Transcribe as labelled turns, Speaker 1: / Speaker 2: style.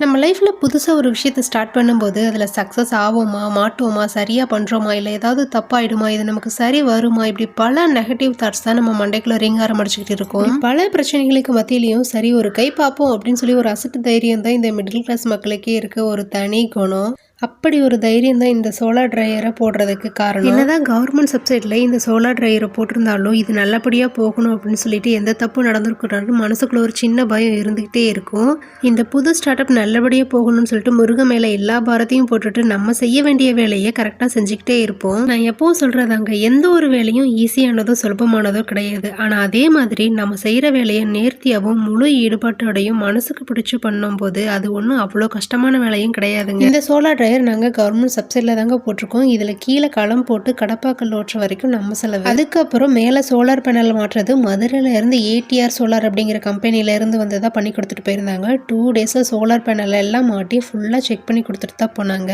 Speaker 1: நம்ம லைஃப்பில் புதுசாக ஒரு விஷயத்தை ஸ்டார்ட் பண்ணும்போது அதில் சக்ஸஸ் ஆவோமா மாட்டோமா சரியாக பண்ணுறோமா இல்லை ஏதாவது தப்பாயிடுமா இது நமக்கு சரி வருமா இப்படி பல நெகட்டிவ் தாட்ஸ் தான் நம்ம மண்டைக்குள்ள ரீங்காரம் அடிச்சுக்கிட்டு இருக்கோம். பல பிரச்சனைகளுக்கு மத்தியிலையும் சரி ஒரு கை பார்ப்போம் அப்படின்னு சொல்லி ஒரு அசட்டு தைரியம் தான் இந்த மிடில் கிளாஸ் மக்களுக்கே இருக்க. ஒரு தனி குணம். அப்படி ஒரு தைரியம் தான் இந்த சோலார் ட்ரையரை போடுறதுக்கு காரணம். என்னதான் கவர்மெண்ட் சப்சைடில் இந்த சோலார் ட்ரையரை போட்டிருந்தாலும் இது நல்லபடியாக போகணும் அப்படின்னு சொல்லிட்டு எந்த தப்பும் நடந்திருக்கூடாது மனசுக்குள்ள ஒரு சின்ன பயம் இருந்துக்கிட்டே இருக்கும். இந்த புது ஸ்டார்ட் அப் நல்லபடியாக போகணும்னு சொல்லிட்டு முருக மேலே எல்லா பாரத்தையும் போட்டுட்டு நம்ம செய்ய வேண்டிய வேலையை கரெக்டாக செஞ்சுக்கிட்டே இருப்போம். நான் எப்பவும் சொல்கிறதாங்க எந்த ஒரு வேலையும் ஈஸியானதோ சுலபமானதோ கிடையாது. ஆனால் அதே மாதிரி நம்ம செய்கிற வேலையை நேர்த்தியாகவும் முழு ஈடுபாட்டோடையும் மனசுக்கு பிடிச்சி பண்ணும்போது அது ஒன்றும் அவ்வளோ கஷ்டமான வேலையும் கிடையாதுங்க. இந்த சோலார் ட்ரையர் நாங்கள் கவர்மெண்ட் சப்சிடியில் தாங்க போட்டிருக்கோம். இதில் கீழே களம் போட்டு கடப்பாக்கல் ஓட்டுற வரைக்கும் நம்ம செலவு. அதுக்கப்புறம் மேலே சோலார் பேனல் மாட்டுறது மதுரையிலேருந்து ஏடிஆர் சோலார் அப்படிங்கிற கம்பெனியில இருந்து வந்து தான் பண்ணி கொடுத்துட்டு போயிருந்தாங்க. டூ டேஸாக சோலார் பேனல் எல்லாம் மாட்டி ஃபுல்லாக செக் பண்ணி கொடுத்துட்டு தான் போனாங்க.